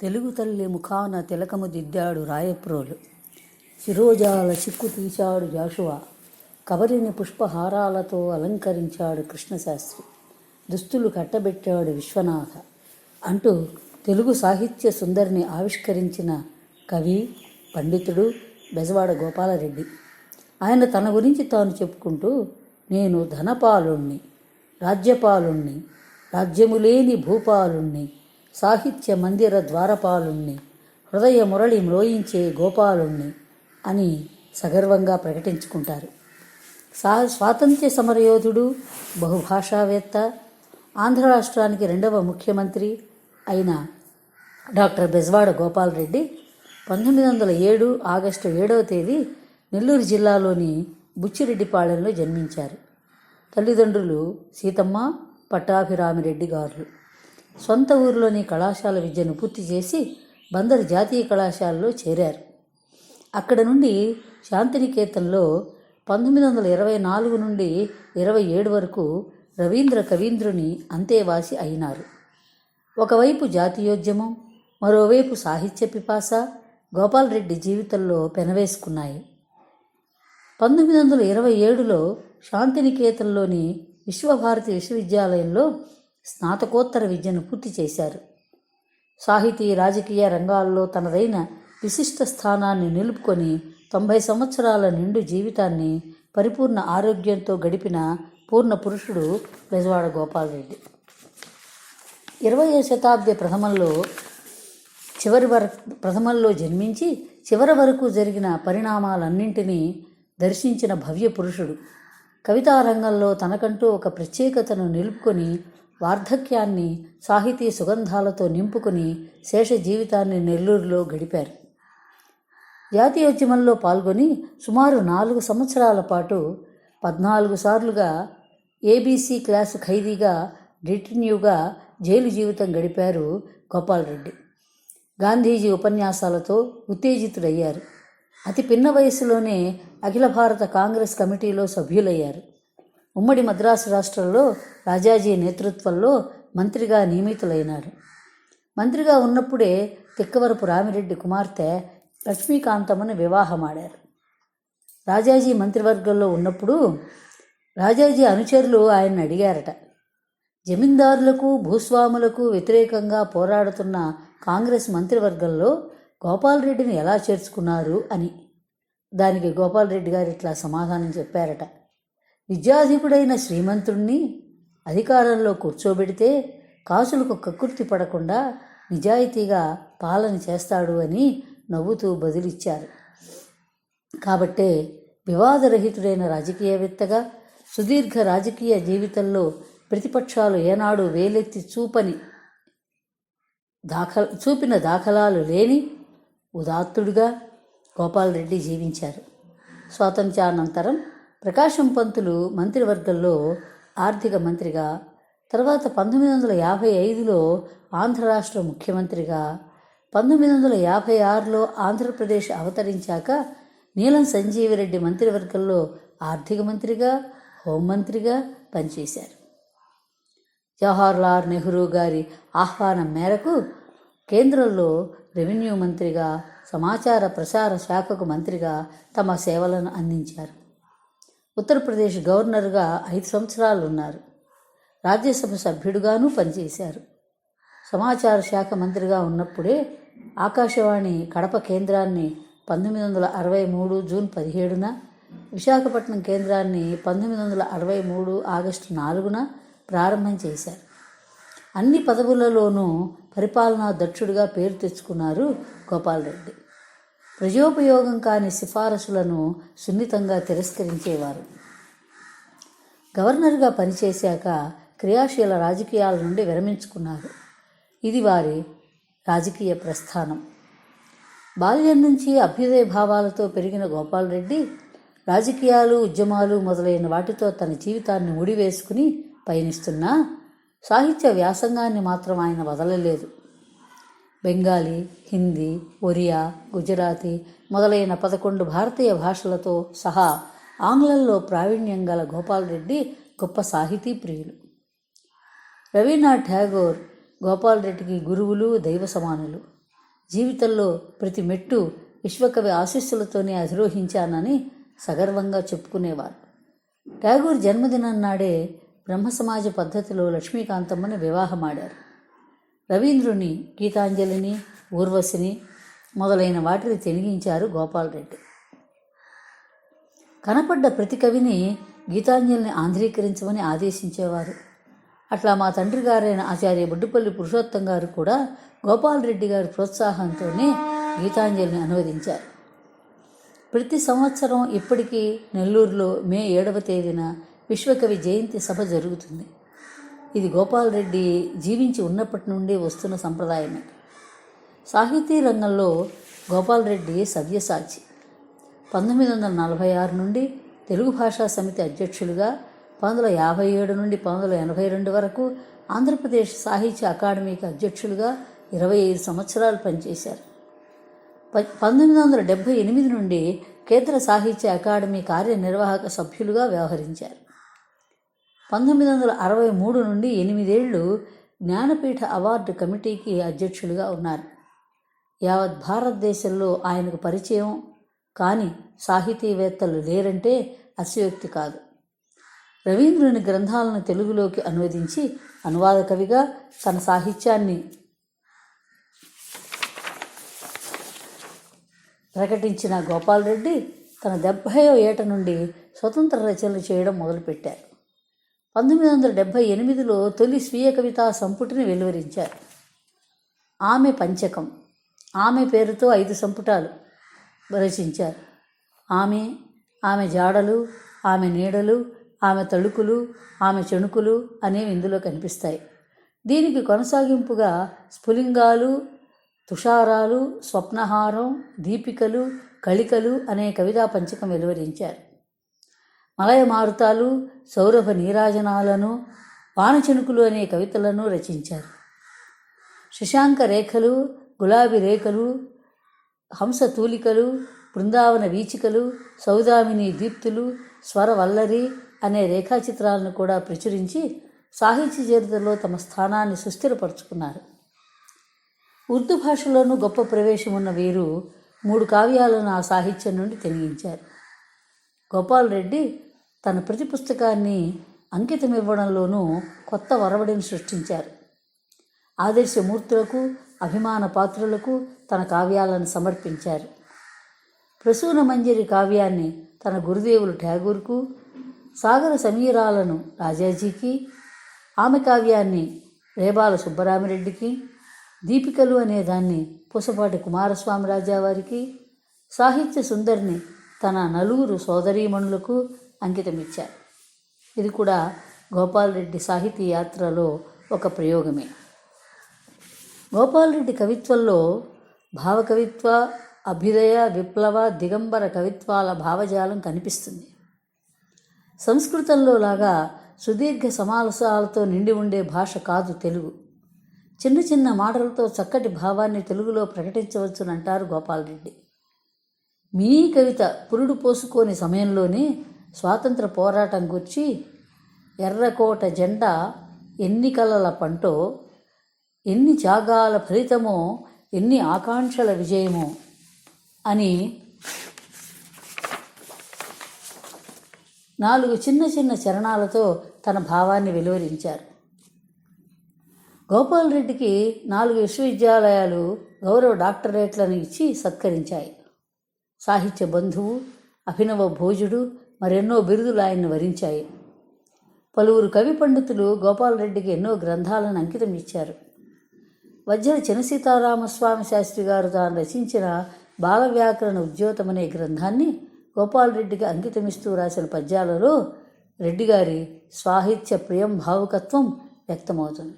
తెలుగు తల్లి ముఖాన తిలకము దిద్దాడు రాయప్రోలు. శిరోజాల చిక్కు తీశాడు జాషువా. కబరిని పుష్పహారాలతో అలంకరించాడు కృష్ణశాస్త్రి. దుస్తులు కట్టబెట్టాడు విశ్వనాథ. అంటూ తెలుగు సాహిత్య సుందరిని ఆవిష్కరించిన కవి పండితుడు బెజవాడ గోపాలరెడ్డి. ఆయన తన గురించి తాను చెప్పుకుంటూ నేను ధనపాలుణ్ణి రాజ్యపాలుణ్ణి రాజ్యము లేని భూపాలుణ్ణి సాహిత్య మందిర ద్వారపాలుణ్ణి హృదయ మురళి మ్రోయించే గోపాలుణ్ణి అని సగర్వంగా ప్రకటించుకుంటారు. సా స్వాతంత్ర్య సమరయోధుడు బహుభాషావేత్త ఆంధ్ర రాష్ట్రానికి రెండవ ముఖ్యమంత్రి అయిన డాక్టర్ బెజవాడ గోపాలరెడ్డి పంతొమ్మిది వందల ఏడు ఆగస్టు ఏడవ తేదీ నెల్లూరు జిల్లాలోని బుచ్చిరెడ్డిపాళెంలో జన్మించారు. తల్లిదండ్రులు సీతమ్మ పట్టాభిరామిరెడ్డి గారు. సొంత ఊరిలోని కళాశాల విద్యను పూర్తి చేసి బందరు జాతీయ కళాశాలలో చేరారు. అక్కడ నుండి శాంతినికేతన్లో పంతొమ్మిది వందల ఇరవై నాలుగు నుండి ఇరవై ఏడు వరకు రవీంద్ర కవీంద్రుని అంతేవాసి అయినారు. ఒకవైపు జాతీయోద్యమం మరోవైపు సాహిత్య పిపాస గోపాలరెడ్డి జీవితంలో పెనవేసుకున్నాయి. పంతొమ్మిది వందల ఇరవై ఏడులో శాంతినికేతన్లోని విశ్వభారతి విశ్వవిద్యాలయంలో స్నాతకోత్తర విద్యను పూర్తి చేశారు. సాహితీ రాజకీయ రంగాల్లో తనదైన విశిష్ట స్థానాన్ని నిలుపుకొని తొంభై సంవత్సరాల నిండు జీవితాన్ని పరిపూర్ణ ఆరోగ్యంతో గడిపిన పూర్ణ పురుషుడు బెజవాడ గోపాలరెడ్డి. ఇరవయో శతాబ్ది ప్రథమంలో చివరి వరకు ప్రథమంలో జన్మించి చివరి వరకు జరిగిన పరిణామాలన్నింటినీ దర్శించిన భవ్య పురుషుడు. కవితా రంగంలో తనకంటూ ఒక ప్రత్యేకతను నిలుపుకొని వార్ధక్యాన్ని సాహితీ సుగంధాలతో నింపుకుని శేష జీవితాన్ని నెల్లూరులో గడిపారు. జాతీయోద్యమంలో పాల్గొని సుమారు నాలుగు సంవత్సరాల పాటు పద్నాలుగు సార్లుగా ఏబీసీ క్లాసు ఖైదీగా డిటిన్యూగా జైలు జీవితం గడిపారు గోపాలరెడ్డి గాంధీజీ ఉపన్యాసాలతో ఉత్తేజితుడయ్యారు. అతి పిన్న వయసులోనే అఖిల భారత కాంగ్రెస్ కమిటీలో సభ్యులయ్యారు. ఉమ్మడి మద్రాసు రాష్ట్రంలో రాజాజీ నేతృత్వంలో మంత్రిగా నియమితులైనారు. మంత్రిగా ఉన్నప్పుడే తిక్కవరపు రామిరెడ్డి కుమార్తె లక్ష్మీకాంతమ్మను వివాహమాడారు. రాజాజీ మంత్రివర్గంలో ఉన్నప్పుడు రాజాజీ అనుచరులు ఆయన్ని అడిగారట. జమీందారులకు భూస్వాములకు వ్యతిరేకంగా పోరాడుతున్న కాంగ్రెస్ మంత్రివర్గంలో గోపాలరెడ్డిని ఎలా చేర్చుకున్నారు అని దానికి గోపాలరెడ్డి గారు ఇట్లా సమాధానం చెప్పారట. విద్యాధికుడైన శ్రీమంతుణ్ణి అధికారంలో కూర్చోబెడితే కాసులకు కక్కుర్తి పడకుండా నిజాయితీగా పాలన చేస్తాడు అని నవ్వుతూ బదులిచ్చారు. కాబట్టే వివాదరహితుడైన రాజకీయవేత్తగా సుదీర్ఘ రాజకీయ జీవితంలో ప్రతిపక్షాలు ఏనాడు వేలెత్తి చూపని దాఖ చూపిన దాఖలాలు లేని ఉదాత్తుడుగా గోపాలరెడ్డి జీవించారు. స్వాతంత్ర్యానంతరం ప్రకాశం పంతులు మంత్రివర్గంలో ఆర్థిక మంత్రిగా తర్వాత పంతొమ్మిది వందల యాభై ఐదులో ఆంధ్ర రాష్ట్ర ముఖ్యమంత్రిగా పంతొమ్మిది వందల యాభై ఆరులో ఆంధ్రప్రదేశ్ అవతరించాక నీలం సంజీవిరెడ్డి మంత్రివర్గంలో ఆర్థిక మంత్రిగా హోంమంత్రిగా పనిచేశారు. జవహర్లాల్ నెహ్రూ గారి ఆహ్వానం మేరకు కేంద్రంలో రెవెన్యూ మంత్రిగా సమాచార ప్రసార శాఖకు మంత్రిగా తమ సేవలను అందించారు. ఉత్తరప్రదేశ్ గవర్నర్గా ఐదు సంవత్సరాలు ఉన్నారు రాజ్యసభ సభ్యుడుగాను పనిచేశారు. సమాచార శాఖ మంత్రిగా ఉన్నప్పుడే ఆకాశవాణి కడప కేంద్రాన్ని పంతొమ్మిది వందల అరవై మూడు జూన్ పదిహేడున విశాఖపట్నం కేంద్రాన్ని పంతొమ్మిది వందల అరవై మూడు ఆగస్టు నాలుగున ప్రారంభం చేశారు. అన్ని పదవులలోనూ పరిపాలనా దక్షుడిగా పేరు తెచ్చుకున్నారు గోపాలరెడ్డి ప్రజోపయోగం కాని సిఫారసులను సున్నితంగా తిరస్కరించేవారు. గవర్నర్గా పనిచేశాక క్రియాశీల రాజకీయాల నుండి విరమించుకున్నారు. ఇది వారి రాజకీయ ప్రస్థానం. బాల్యం నుంచి అభ్యుదయ భావాలతో పెరిగిన గోపాలరెడ్డి రాజకీయాలు ఉద్యమాలు మొదలైన వాటితో తన జీవితాన్ని ముడివేసుకుని పయనిస్తున్నా సాహిత్య వ్యాసంగాన్ని మాత్రం ఆయన వదలలేదు. బెంగాలీ హిందీ ఒరియా గుజరాతీ మొదలైన పదకొండు భారతీయ భాషలతో సహా ఆంగ్లంలో ప్రావీణ్యం గల గోపాలరెడ్డి గొప్ప సాహితీ ప్రియులు. రవీనాథ్ ఠాగోర్ గోపాలరెడ్డికి గురువులు దైవ సమానులు. జీవితంలో ప్రతి మెట్టు విశ్వకవి ఆశీస్సులతోనే అధిరోహించానని సగర్వంగా చెప్పుకునేవారు. ఠాగూర్ జన్మదినం నాడే బ్రహ్మ సమాజ పద్ధతిలో లక్ష్మీకాంతమ్మని వివాహమాడారు. రవీంద్రుని గీతాంజలిని ఊర్వశిని మొదలైన వాటిని తెనిగించారు గోపాలరెడ్డి. కనపడ్డ ప్రతి కవిని గీతాంజలిని ఆంధ్రీకరించమని ఆదేశించేవారు. అట్లా మా తండ్రి గారైన ఆచార్య బుడ్డుపల్లి పురుషోత్తం గారు కూడా గోపాలరెడ్డి గారి ప్రోత్సాహంతోనే గీతాంజలిని అనువదించారు. ప్రతి సంవత్సరం ఇప్పటికీ నెల్లూరులో మే ఏడవ తేదీన విశ్వకవి జయంతి సభ జరుగుతుంది. ఇది గోపాలరెడ్డి జీవించి ఉన్నప్పటి నుండి వస్తున్న సంప్రదాయమే. సాహితీ రంగంలో గోపాలరెడ్డి సవ్యసాచి. పంతొమ్మిది వందల నలభై ఆరు నుండి తెలుగు భాషా సమితి అధ్యక్షులుగా పంతొమ్మిది వందల యాభై ఏడు నుండి పంతొమ్మిది వందల ఎనభై రెండు వరకు ఆంధ్రప్రదేశ్ సాహిత్య అకాడమీకి అధ్యక్షులుగా ఇరవై ఐదు సంవత్సరాలు పనిచేశారు. ప- పంతొమ్మిది వందల డెబ్భై ఎనిమిది నుండి కేంద్ర సాహిత్య అకాడమీ కార్యనిర్వాహక సభ్యులుగా వ్యవహరించారు. పంతొమ్మిది వందల అరవై మూడు నుండి ఎనిమిదేళ్ళు జ్ఞానపీఠ అవార్డు కమిటీకి అధ్యక్షులుగా ఉన్నారు. యావత్ భారతదేశంలో ఆయనకు పరిచయం కానీ సాహితీవేత్తలు లేరంటే అతిశయోక్తి కాదు. రవీంద్రుని గ్రంథాలను తెలుగులోకి అనువదించి అనువాద కవిగా తన సాహిత్యాన్ని ప్రకటించిన గోపాల్ రెడ్డి తన డెబ్భైవ ఏట నుండి స్వతంత్ర రచనలు చేయడం మొదలుపెట్టారు. పంతొమ్మిది వందల డెబ్భై ఎనిమిదిలో తొలి స్వీయ కవితా సంపుటిని వెలువరించారు. ఆమె పంచకం. ఆమె పేరుతో ఐదు సంపుటాలు రచించారు. ఆమె ఆమె జాడలు ఆమె నీడలు ఆమె తళుకులు ఆమె చెణుకులు అనేవి ఇందులో కనిపిస్తాయి. దీనికి కొనసాగింపుగా స్ఫులింగాలు తుషారాలు స్వప్నహారం దీపికలు కళికలు అనే కవితా పంచకం వెలువరించారు. మలయ మారుతాలు సౌరభ నీరాజనాలను వానచినుకులు అనే కవితలను రచించారు. శశాంక రేఖలు గులాబీ రేఖలు హంస తూలికలు బృందావన వీచికలు సౌదామిని దీప్తులు స్వరవల్లరి అనే రేఖాచిత్రాలను కూడా ప్రచురించి సాహిత్య చరిత్రలో తమ స్థానాన్ని సుస్థిరపరుచుకున్నారు. ఉర్దూ భాషలోనూ గొప్ప ప్రవేశం ఉన్న వీరు మూడు కావ్యాలను ఆ సాహిత్యం నుండి తెలియించారు గోపాల్ రెడ్డి తన ప్రతి పుస్తకాన్ని అంకితం ఇవ్వడంలోనూ కొత్త వరవడిని సృష్టించారు. ఆదర్శమూర్తులకు అభిమాన పాత్రులకు తన కావ్యాలను సమర్పించారు. ప్రసూన మంజరి కావ్యాన్ని తన గురుదేవులు ఠాగూర్కు సాగర సమీరాలను రాజాజీకి ఆమె కావ్యాన్ని రేబాల సుబ్బరామిరెడ్డికి దీపికలు అనే దాన్ని పూసపాటి కుమారస్వామి రాజావారికి సాహిత్య సుందరిని తన నలుగురు సోదరీమణులకు అంకితమిచ్చారు. ఇది కూడా గోపాలరెడ్డి సాహితీ యాత్రలో ఒక ప్రయోగమే. గోపాలరెడ్డి కవిత్వంలో భావకవిత్వ అభ్యుదయ విప్లవ దిగంబర కవిత్వాల భావజాలం కనిపిస్తుంది. సంస్కృతంలో లాగా సుదీర్ఘ సమావసాలతో నిండి ఉండే భాష కాదు తెలుగు. చిన్న చిన్న మాటలతో చక్కటి భావాన్ని తెలుగులో ప్రకటించవచ్చునంటారు గోపాలరెడ్డి. మినీ కవిత పురుడు పోసుకోని సమయంలోనే స్వాతంత్ర పోరాటం గురించి ఎర్రకోట జెండా ఎన్ని కలల పంటో ఎన్ని త్యాగాల ఫలితమో ఎన్ని ఆకాంక్షల విజయమో అని నాలుగు చిన్న చిన్న చరణాలతో తన భావాన్ని వెలువరించారు. గోపాలరెడ్డికి నాలుగు విశ్వవిద్యాలయాలు గౌరవ డాక్టరేట్లను ఇచ్చి సత్కరించాయి. సాహిత్య బంధువు అభినవ భోజుడు మరెన్నో బిరుదులు ఆయన్ని వరించాయి. పలువురు కవి పండితులు గోపాలరెడ్డికి ఎన్నో గ్రంథాలను అంకితం ఇచ్చారు. వజ్ర చినసీతారామస్వామి శాస్త్రి గారు తాను రచించిన బాలవ్యాకరణ ఉద్యోతమనే ఉద్యోతం అనే గ్రంథాన్ని గోపాలరెడ్డికి అంకితమిస్తూ రాసిన పద్యాలలో రెడ్డి గారి సాహిత్య ప్రియం భావుకత్వం వ్యక్తమవుతుంది.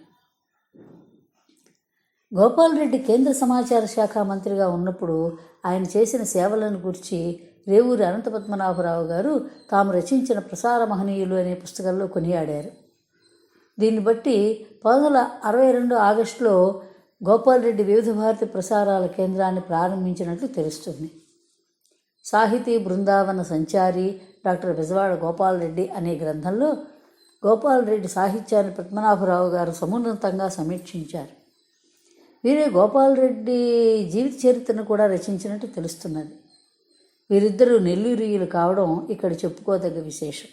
గోపాలరెడ్డి కేంద్ర సమాచార శాఖ మంత్రిగా ఉన్నప్పుడు ఆయన చేసిన సేవలను గురించి రేవూరి అనంత పద్మనాభరావు గారు తాము రచించిన ప్రసార మహనీయులు అనే పుస్తకంలో కొనియాడారు. దీన్ని బట్టి పంతొమ్మిది వందల అరవై రెండు ఆగస్టులో గోపాలరెడ్డి వివిధ భారతి ప్రసారాల కేంద్రాన్ని ప్రారంభించినట్లు తెలుస్తుంది. సాహితీ బృందావన సంచారి డాక్టర్ బెజవాడ గోపాలరెడ్డి అనే గ్రంథంలో గోపాలరెడ్డి సాహిత్యాన్ని పద్మనాభరావు గారు సమున్నతంగా సమీక్షించారు. వీరే గోపాలరెడ్డి జీవిత చరిత్రను కూడా రచించినట్టు తెలుస్తున్నది. వీరిద్దరూ నెల్లూరియులు కావడం ఇక్కడ చెప్పుకోదగ్గ విశేషం.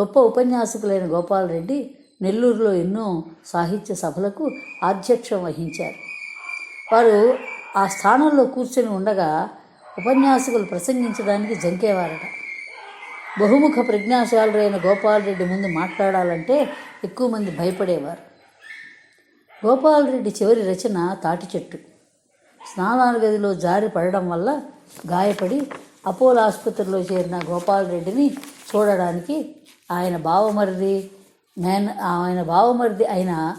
గొప్ప ఉపన్యాసకులైన గోపాలరెడ్డి నెల్లూరులో ఎన్నో సాహిత్య సభలకు అధ్యక్షం వహించారు. వారు ఆ స్థానంలో కూర్చొని ఉండగా ఉపన్యాసకులు ప్రసంగించడానికి జంకేవారట. బహుముఖ ప్రజ్ఞాశాలురైన గోపాలరెడ్డి ముందు మాట్లాడాలంటే ఎక్కువ మంది భయపడేవారు. గోపాలరెడ్డి చివరి రచన తాటి చెట్టు స్నానాల గదిలో జారి పడడం వల్ల గాయపడి అపోలో ఆసుపత్రిలో చేరిన గోపాలరెడ్డిని చూడడానికి ఆయన బావమరిది మేన ఆయన బావమరిది అయిన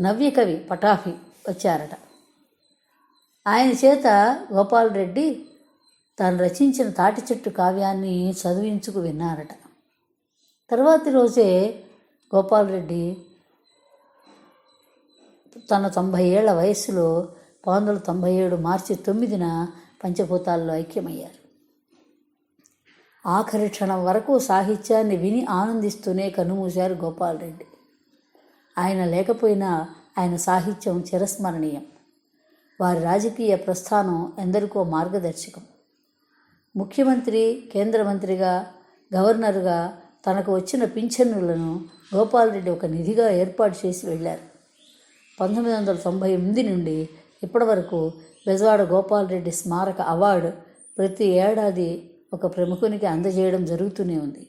నవ్యకవి పటాఫి వచ్చారట. ఆయన చేత గోపాలరెడ్డి తాను రచించిన తాటి చెట్టు కావ్యాన్ని చదివించుకు విన్నారట. తర్వాతి రోజే గోపాలరెడ్డి తన తొంభై ఏళ్ళ వయస్సులో పంతొమ్మిది వందల తొంభై ఏడు మార్చి తొమ్మిదిన పంచభూతాల్లో ఐక్యమయ్యారు. ఆఖరి క్షణం వరకు సాహిత్యాన్ని విని ఆనందిస్తూనే కన్నుమూశారు గోపాలరెడ్డి ఆయన లేకపోయినా ఆయన సాహిత్యం చిరస్మరణీయం. వారి రాజకీయ ప్రస్థానం ఎందరికో మార్గదర్శకం. ముఖ్యమంత్రి కేంద్ర మంత్రిగా గవర్నర్గా తనకు వచ్చిన పింఛన్నులను గోపాలరెడ్డి ఒక నిధిగా ఏర్పాటు చేసి వెళ్ళారు. పంతొమ్మిది వందల తొంభై ఎనిమిది నుండి ఇప్పటి వరకు బెజవాడ గోపాలరెడ్డి స్మారక అవార్డు ప్రతి ఏడాది ఒక ప్రముఖునికి అందజేయడం జరుగుతూనే ఉంది.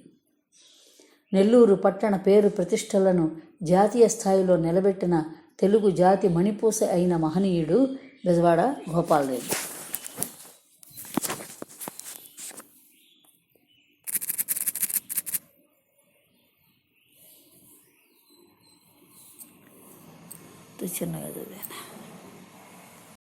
నెల్లూరు పట్టణ పేరు ప్రతిష్టలను జాతీయ స్థాయిలో నిలబెట్టిన తెలుగు జాతి మణిపూస అయిన మహనీయుడు బెజవాడ గోపాలరెడ్డి చిన్నగా చదివాను.